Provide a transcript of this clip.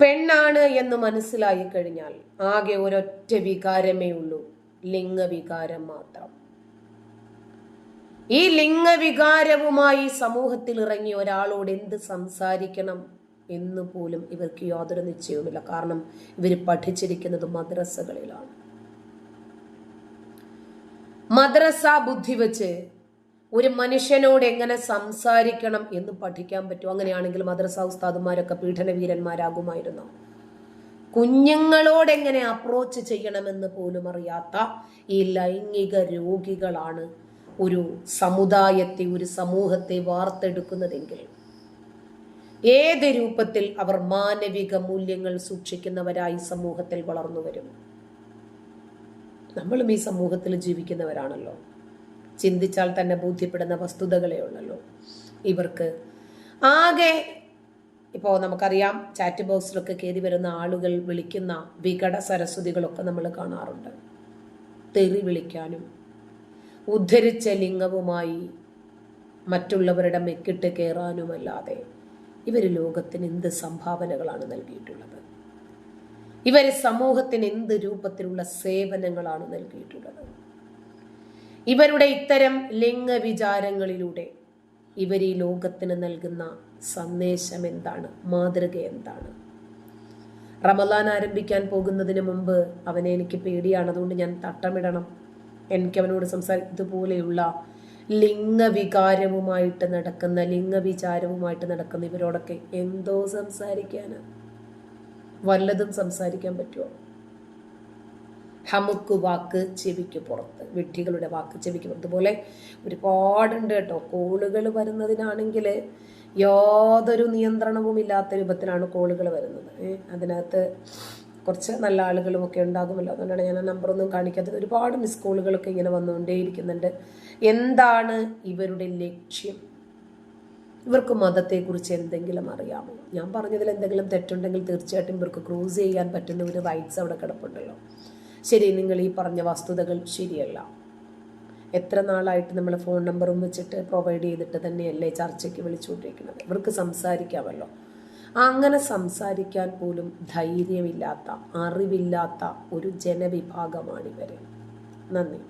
പെണ്ണാണ് എന്ന് മനസ്സിലായി കഴിഞ്ഞാൽ ആകെ ഒരൊറ്റ വികാരമേ ഉള്ളൂ. ലിംഗവികാരം മാത്രം. ഈ ലിംഗവികാരവുമായി സമൂഹത്തിൽ ഇറങ്ങി ഒരാളോട് എന്ത് സംസാരിക്കണം എന്ന് പോലും ഇവർക്ക് യാതൊരു നിശ്ചയവുമില്ല. കാരണം ഇവർ പഠിച്ചിരിക്കുന്നത് മദ്രസകളിലാണ്. മദ്രസ ബുദ്ധി വെച്ച് ഒരു മനുഷ്യനോട് എങ്ങനെ സംസാരിക്കണം എന്ന് പഠിക്കാൻ പറ്റും? അങ്ങനെയാണെങ്കിൽ മദ്രസ ഉസ്താദുമാരൊക്കെ പീഡനവീരന്മാരാകുമായിരുന്നു. കുഞ്ഞുങ്ങളോട് എങ്ങനെ അപ്രോച്ച് ചെയ്യണമെന്ന് പോലും അറിയാത്ത ഈ ലൈംഗിക രോഗികളാണ് ഒരു സമുദായത്തെ ഒരു സമൂഹത്തെ വാർത്തെടുക്കുന്നതെങ്കിൽ ഏത് രൂപത്തിൽ അവർ മാനവിക മൂല്യങ്ങൾ സൂക്ഷിക്കുന്നവരായി സമൂഹത്തിൽ വളർന്നു വരും? നമ്മളും ഈ സമൂഹത്തിൽ ജീവിക്കുന്നവരാണല്ലോ. ചിന്തിച്ചാൽ തന്നെ ബോധ്യപ്പെടുന്ന വസ്തുതകളേ ഉള്ളല്ലോ. ഇവർക്ക് ആകെ ഇപ്പോൾ നമുക്കറിയാം ചാറ്റ് ബോക്സിലൊക്കെ കയറി വരുന്ന ആളുകൾ വിളിക്കുന്ന വികട സരസ്വതികളൊക്കെ നമ്മൾ കാണാറുണ്ട്. തെറി വിളിക്കാനും ഉദ്ധരിച്ച ലിംഗവുമായി മറ്റുള്ളവരുടെ മെക്കിട്ട് കയറാനുമല്ലാതെ ഇവർ ലോകത്തിന് എന്ത് സംഭാവനകളാണ് നൽകിയിട്ടുള്ളത്? ഇവർ സമൂഹത്തിന് എന്ത് രൂപത്തിലുള്ള സേവനങ്ങളാണ് നൽകിയിട്ടുള്ളത്? ഇവരുടെ ഇത്തരം ലിംഗവിചാരങ്ങളിലൂടെ ഇവർ ഈ ലോകത്തിന് നൽകുന്ന സന്ദേശം എന്താണ് മാതൃക എന്താണ്? റമലാൻ ആരംഭിക്കാൻ പോകുന്നതിന് മുമ്പ് അവനെ എനിക്ക് പേടിയാണ്. അതുകൊണ്ട് ഞാൻ തട്ടമിടണം. എനിക്ക് അവനോട് സംസാരിക്കും ഇതുപോലെയുള്ള ലിംഗവികാരവുമായിട്ട് നടക്കുന്ന ലിംഗവിചാരവുമായിട്ട് നടക്കുന്ന ഇവരോടൊക്കെ എന്തോ സംസാരിക്കാനാണ് വല്ലതും സംസാരിക്കാൻ പറ്റുമോ ഹമുക്ക് വാക്ക് ചെവിക്ക് പുറത്ത് വിഡ്ഢികളുടെ വാക്ക് ചെവിക്ക് പുറത്ത്. പോലെ ഒരുപാടുണ്ട് കേട്ടോ. കോളുകൾ വരുന്നതിനാണെങ്കിൽ യാതൊരു നിയന്ത്രണവും ഇല്ലാത്ത രൂപത്തിലാണ് കോളുകൾ വരുന്നത്. അതിനകത്ത് കുറച്ച് നല്ല ആളുകളുമൊക്കെ ഉണ്ടാകുമല്ലോ. അതുകൊണ്ടാണ് ഞാൻ ആ നമ്പറൊന്നും കാണിക്കാത്തത്. ഒരുപാട് മിസ് കോളുകളൊക്കെ ഇങ്ങനെ വന്നുകൊണ്ടേയിരിക്കുന്നുണ്ട്. എന്താണ് ഇവരുടെ ലക്ഷ്യം? ഇവർക്ക് മതത്തെക്കുറിച്ച് എന്തെങ്കിലും അറിയാമോ? ഞാൻ പറഞ്ഞതിൽ എന്തെങ്കിലും തെറ്റുണ്ടെങ്കിൽ തീർച്ചയായിട്ടും ഇവർക്ക് ക്രൂസ് ചെയ്യാൻ പറ്റുന്ന ഒരു റൈറ്റ്സ് അവിടെ കിടപ്പുണ്ടല്ലോ. ശരി നിങ്ങൾ ഈ പറഞ്ഞ വസ്തുതകൾ ശരിയല്ല. എത്ര നാളായിട്ട് നമ്മൾ ഫോൺ നമ്പറും വെച്ചിട്ട് പ്രൊവൈഡ് ചെയ്തിട്ട് തന്നെയല്ലേ ചർച്ചയ്ക്ക് വിളിച്ചുകൊണ്ടിരിക്കുന്നത്? ഇവർക്ക് സംസാരിക്കാമല്ലോ. അങ്ങനെ സംസാരിക്കാൻ പോലും ധൈര്യമില്ലാത്ത അറിവില്ലാത്ത ഒരു ജനവിഭാഗമാണ് ഇവർ നന്ദി.